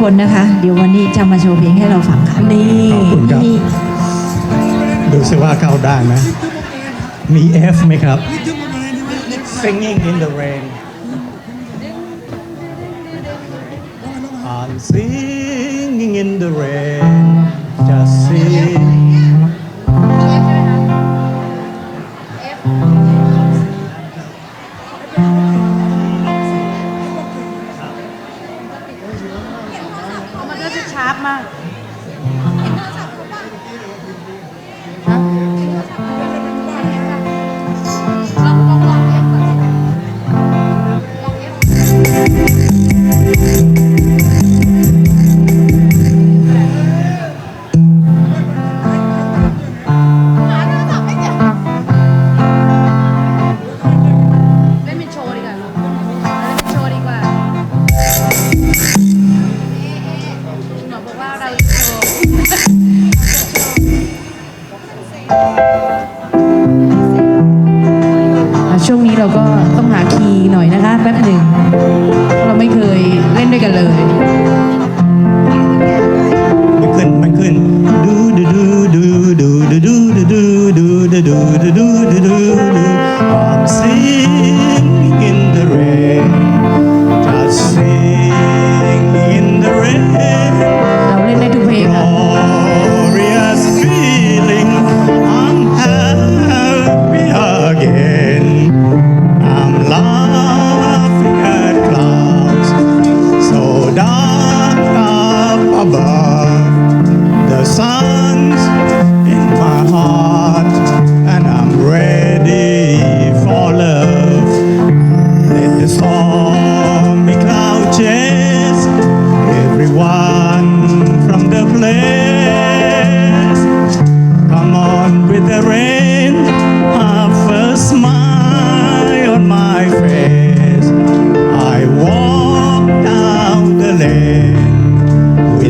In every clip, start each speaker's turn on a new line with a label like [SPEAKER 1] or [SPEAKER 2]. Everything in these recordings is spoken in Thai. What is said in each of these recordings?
[SPEAKER 1] คนนะคะ เดี๋ยววันนี้จะมาโชว์เพลงให้เราฟังค่ะ
[SPEAKER 2] นี่
[SPEAKER 3] ขอบคุณครับ
[SPEAKER 1] นี่
[SPEAKER 3] ดูสิว่าเข้าได้ไหมมี F ไหมครับ Singing in the rain I'm singing in the rain just sing
[SPEAKER 2] มัน ช่วงนี้เราก็ต้องหาคีย์หน่อยนะคะแป๊บหนึ่งเพราะเราไม่เคยเล่นด้วยกันเลย
[SPEAKER 3] มันขึ้นมันขึ้นดูดูดูดูดูดูดูดูดูดูดูดู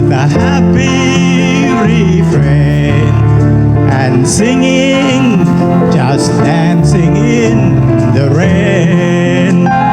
[SPEAKER 3] with a happy refrain and singing, just dancing in the rain.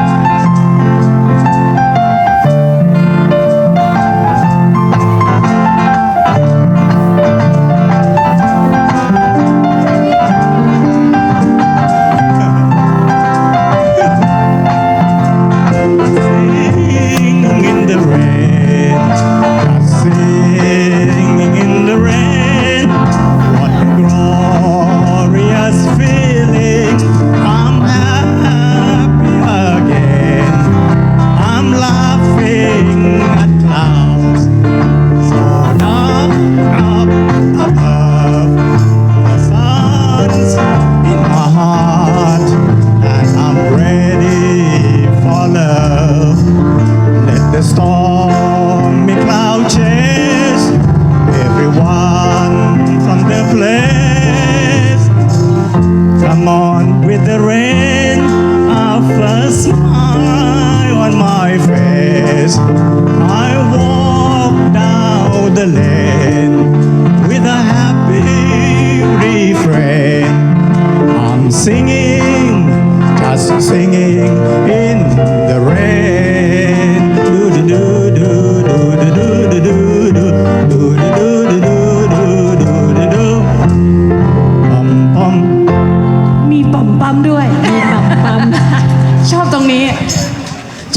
[SPEAKER 3] Come on with the rain, I'll first smile on my face. I walk down the lane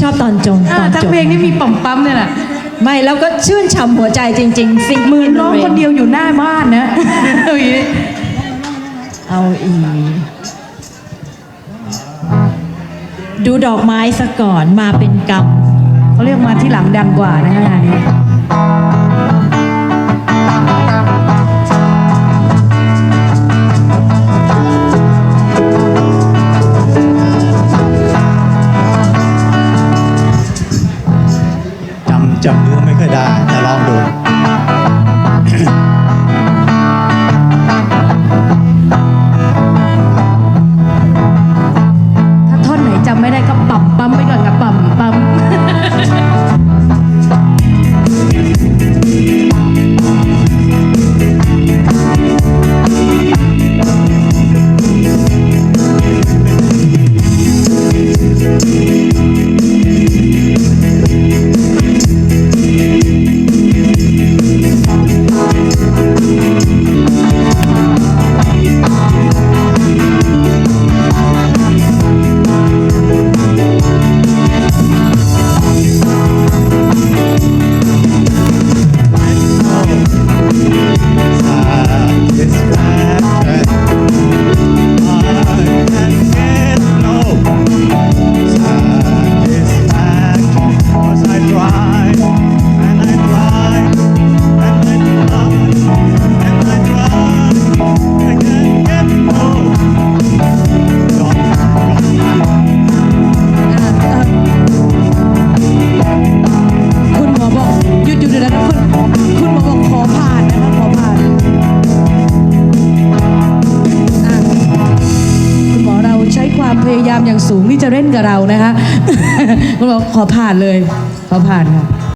[SPEAKER 2] ชอบต
[SPEAKER 1] อนจงต
[SPEAKER 2] อ่า
[SPEAKER 1] อน
[SPEAKER 2] ทั้ง
[SPEAKER 1] จบ
[SPEAKER 2] เพลงนี่มีปั๊มปั๊มเนี่ยแหละ
[SPEAKER 1] ไม่แล้วก็ชื่นฉ่ำหัวใจจริงๆสิง
[SPEAKER 2] มื
[SPEAKER 1] มื
[SPEAKER 2] อ
[SPEAKER 1] อ
[SPEAKER 2] ร้องคนเดียวอยู่หน้าบ้านนะอย่างนี้
[SPEAKER 1] เอาอีกดูดอกไม้ซะก่อนมาเป็นกรรม
[SPEAKER 2] เขาเรียกมาที่หลังดังกว่านะคะงานนี้
[SPEAKER 3] ไม่ค่อยได้แต่ลองดู
[SPEAKER 2] ยังสูงที่จะเล่นกับเรานะคะคุณบอกขอผ่านเลย ขอผ่านค่ะ